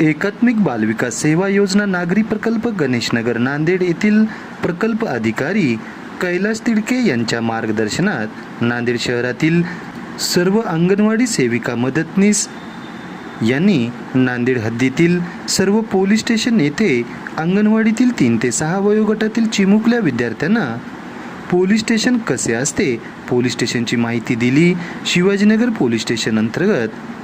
एकात्मिक बालविकास सेवा योजना नागरी प्रकल्प गणेशनगर नांदेड येथील प्रकल्प अधिकारी कैलास तिडके यांच्या मार्गदर्शनात नांदेड शहरातील सर्व अंगणवाडी सेविका मदतनीस यांनी नांदेड हद्दीतील सर्व पोलीस स्टेशन येथे अंगणवाडीतील तीन ते सहा वयोगटातील चिमुकल्या विद्यार्थ्यांना पोलीस स्टेशन कसे असते पोलीस स्टेशनची माहिती दिली शिवाजीनगर पोलीस स्टेशन अंतर्गत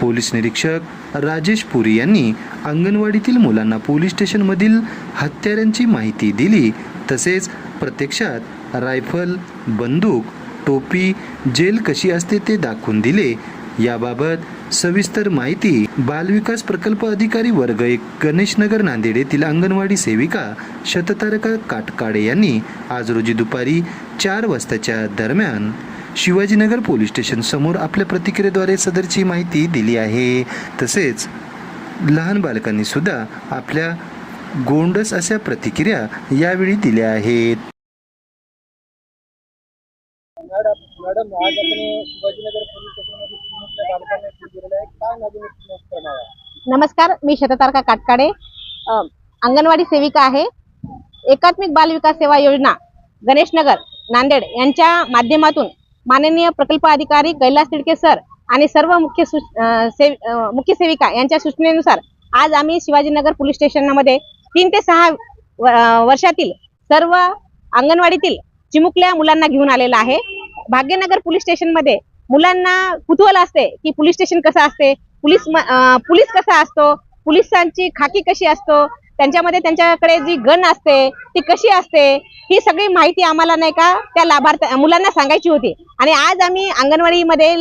पोलीस निरीक्षक राजेश पुरी यांनी अंगणवाडीतील मुलांना पोलीस स्टेशनमधील हत्यारांची माहिती दिली. तसेच प्रत्यक्षात रायफल बंदूक टोपी जेल कशी असते ते दाखवून दिले. याबाबत सविस्तर माहिती बालविकास प्रकल्प अधिकारी वर्ग एक गणेशनगर नांदेड येथील अंगणवाडी सेविका शततारका काटकाडे यांनी आज रोजी दुपारी चार वाजताच्या दरम्यान शिवाजीनगर पोलीस स्टेशन समोर आपल्या प्रतिक्रियेद्वारे सदरची माहिती दिली आहे. तसेच लहान बालकांनी सुद्धा आपल्या गोंडस अशा प्रतिक्रिया यावेळी दिल्या आहेत. मॅडम मॅडम आज आपण शिवाजीनगर पोलीस स्टेशनमध्ये चिमुकल्या बालकांना सूट दिलेलं आहे. काय नवीन उपक्रम आहे नमस्कार मी शततारका काटकाडे. अंगणवाडी सेविका आहे. एकात्मिक बाल विकास सेवा योजना गणेशनगर नांदेड यांच्या माध्यमातून माननीय प्रकल्प अधिकारी कैलास तिडके सर आणि सर्व मुख्य सू- सेव मुख्य सेविका यांच्या सूचनेनुसार आज आम्ही शिवाजीनगर पोलीस स्टेशनमध्ये तीन ते सहा वर्षातील सर्व अंगणवाडीतील चिमुकल्या मुलांना घेऊन आलेला आहे. भाग्यनगर पोलीस स्टेशनमध्ये मुलांना कुतूहल असते की पोलीस स्टेशन कसं असते पोलीस पोलीस कसा असतो पोलिसांची खाकी कशी असतो त्यांच्यामध्ये त्यांच्याकडे जी गण असते ती कशी असते ही सगळी माहिती आम्हाला नाही का त्या लाभार्थ्या मुलांना सांगायची होती. आणि आज आम्ही अंगणवाडीमध्ये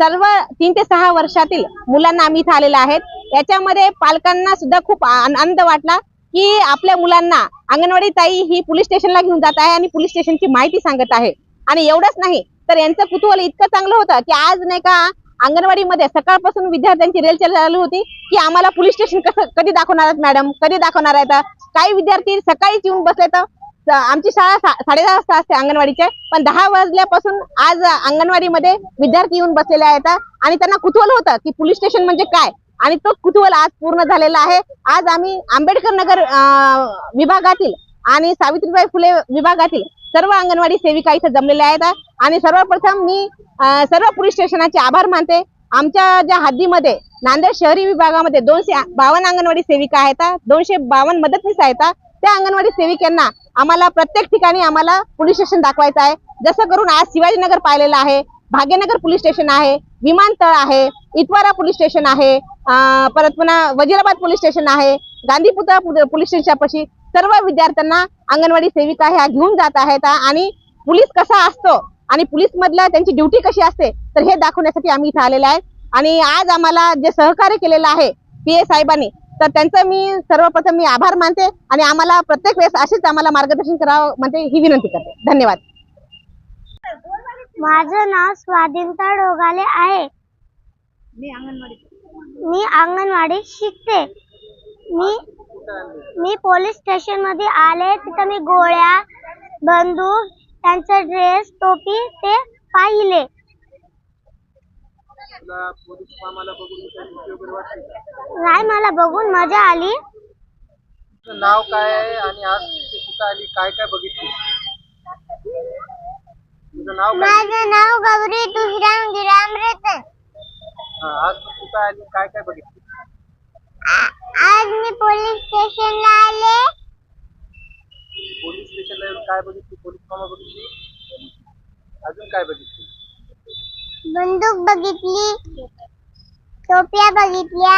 सर्व तीन ते सहा वर्षातील मुलांना आम्ही इथं आलेलो आहेत. याच्यामध्ये पालकांना सुद्धा खूप आनंद वाटला की आपल्या मुलांना अंगणवाडी ताई ही पोलीस स्टेशनला घेऊन जात आहे आणि पोलीस स्टेशनची माहिती सांगत आहे. आणि एवढंच नाही तर यांचं कुतूहल इतकं चांगलं होतं की आज नाही का अंगणवाडीमध्ये सकाळपासून विद्यार्थ्यांची रेलचाल चालू होती की आम्हाला पोलीस स्टेशन कसं कधी दाखवणार आहेत मॅडम? कधी दाखवणार आहेत? काही विद्यार्थी सकाळीच येऊन बसले तर आमची शाळा सा- साडेदहा वाजता असते अंगणवाडीचे. पण दहा वाजल्यापासून आज अंगणवाडीमध्ये विद्यार्थी येऊन बसलेले आहेत आणि त्यांना कुतूहल होतं की पोलीस स्टेशन म्हणजे काय? आणि तो कुतूहल आज पूर्ण झालेला आहे. आज आम्ही आंबेडकर नगर अं, विभागातील आणि सावित्रीबाई फुले विभागातील सर्व अंगणवाडी सेविका इथं जमलेल्या आहेत. आणि सर्वप्रथम मी सर्व पोलीस स्टेशनाचे आभार मानते. आमच्या ज्या हद्दीमध्ये नांदेड शहरी विभागामध्ये दोनशे बावन्न अंगणवाडी सेविका आहेत दोनशे बावन्न मदतनीस आहेत त्या अंगणवाडी सेविकांना आम्हाला प्रत्येक ठिकाणी आम्हाला पोलीस स्टेशन दाखवायचं आहे. जसं करून आज शिवाजीनगर पाहिलेलं आहे भाग्यनगर पोलीस स्टेशन आहे विमानतळ आहे इतवारा पोलीस स्टेशन आहे परत पुन्हा वजीराबाद पोलीस स्टेशन आहे गांधीपुतळा पोलीस स्टेशनच्या सर्व विद्यार्थ्यांना अंगणवाडी सेविका ह्या घेऊन जात आहेत. आणि पोलीस कसा असतो आणि पोलीस मधल्या त्यांची ड्युटी कशी असते तर हे दाखवण्यासाठी आम्ही इथे आलेले आहेत आणि आज आम्हाला जे सहकार्य केलेलं आहे पी ए साहेबांनी तर त्यांचं मी सर्वप्रथम मी आभार मानते आणि आम्हाला प्रत्येक वेळेस अशीच आम्हाला मार्गदर्शन करावं म्हणजे ही विनंती करते. धन्यवाद. माझं नाव स्वाधीनता डोगाले आहे. मी अंगणवाडी शिकते. मी मी पोलीस स्टेशनमध्ये आले तिथं मी गोळ्या बंदूक त्यांचा ड्रेस टोपी ते पाहिले? नाही मला बघून मजा आली. नाव काय आहे आणि आज कुठं आली काय काय बघितली? तुझं नाव काय? माझं नाव गौरी तुषराम गिराम रेतन हा, आज तू कुठं आली काय काय बघितली? आज मी पोलीस स्टेशनला आले पोलीस स्टेशनला येऊन काय बघितली? पोलीस मामा बघितली? अजून काय बघितली? बंदूक बघितली टोप्या बघितल्या.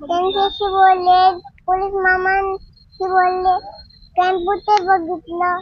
त्यांच्याशी बोलले पोलीस मामांशी बोलले कॅम्प्युटर बघितलं.